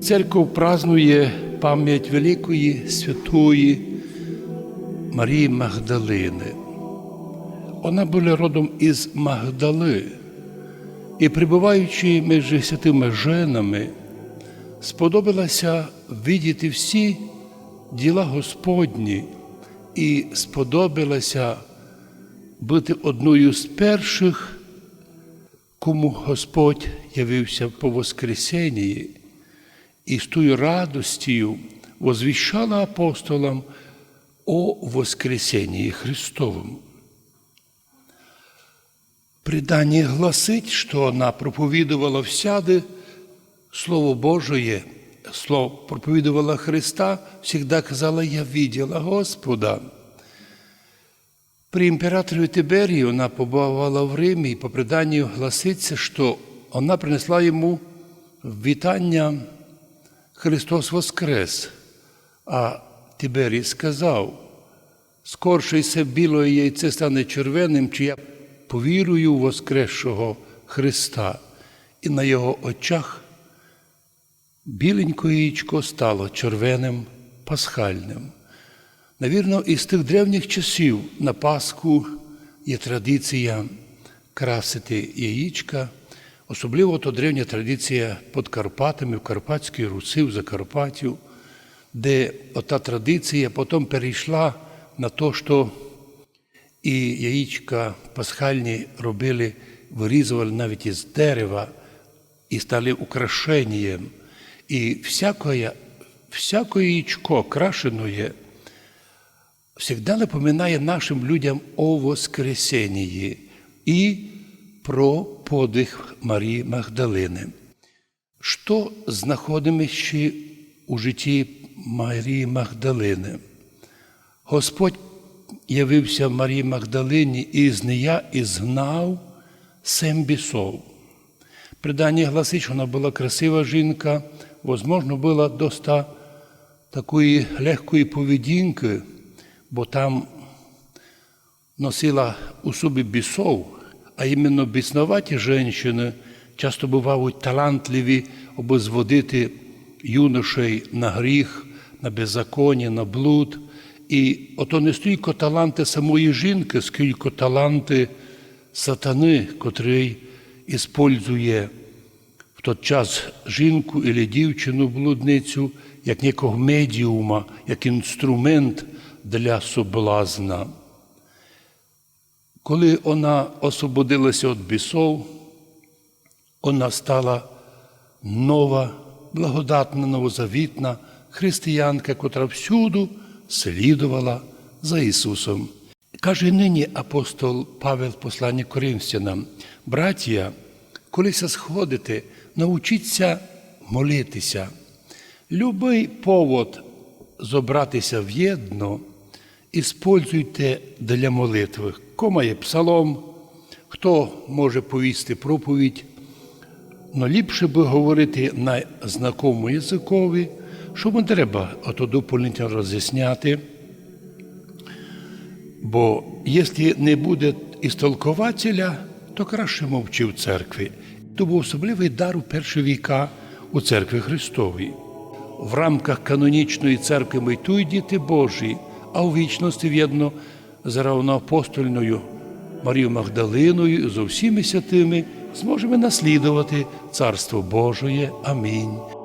Церков празнує пам'ять великої святої Марії Магдалини. Вона була родом із Магдали і, перебуваючи між святими женами, сподобалася видіти всі діла Господні і сподобалася бути одною з перших, кому Господь явився по Воскресенні і з тою радостю возвіщала апостолам о Воскресенні Христовому. Предание гласить, що вона проповідувала всяди Слово Божие, слово проповідувала Христа, завжди казала, я виділа Господа. При імператорі Тиберії вона побувала в Римі, і по преданню гласиться, що вона принесла йому вітання Христос Воскрес. А Тиберій сказав, скорше се біле яйце стане червоним, чи я повірую в Воскресшого Христа. І на його очах біленьке яєчко стало червоним пасхальним. Навірно, із тих древніх часів на Пасху є традиція красити яєчка, особливо то древня традиція під Карпатами, в Карпатській Руси, в Закарпаттю, де ота традиція потім перейшла на те, що і яєчка пасхальні робили, вирізували навіть із дерева і стали украшенням. І всякое, всяке яєчко крашеное всегда напоминає нашим людям о Воскресенні і про подвиг Марії Магдалини. Що знаходимо ще у житті Марії Магдалини? Господь явився Марії Магдалині і з нея і згнав сем бісов. Предання гласить, що вона була красива жінка, возможно, була доста такої легкої поведінки, бо там носила у собі бісов, а іменно біснуваті жінки часто бувають талантливі зводити юношей на гріх, на беззаконня, на блуд. І ото не стільки таланти самої жінки, скільки таланти сатани, котрий іспользує в той час жінку або дівчину блудницю як некого медіума, як інструмент для соблазна. Коли вона освободилася від бісов, вона стала нова, благодатна, новозавітна християнка, котра всюду слідувала за Ісусом. Каже нині апостол Павел в посланні Коринфянам, браття, колися сходите, научіться молитися. Любий повод зобратися в єдно, іспользуйте для молитви. Хто має псалом, хто може повісти проповідь, но ліпше би говорити на знакомому язикові, що не треба ото доповнительно роз'ясняти. Бо якщо не буде істолкователя, то краще мовчи в церкві. То був особливий дар у перші віка у церкві Христовій. В рамках канонічної церкви ми й діти Божі, а у вічності в'єдно з равноапостольною Марією Магдалиною з усіми святими зможемо наслідувати Царство Божоє. Амінь.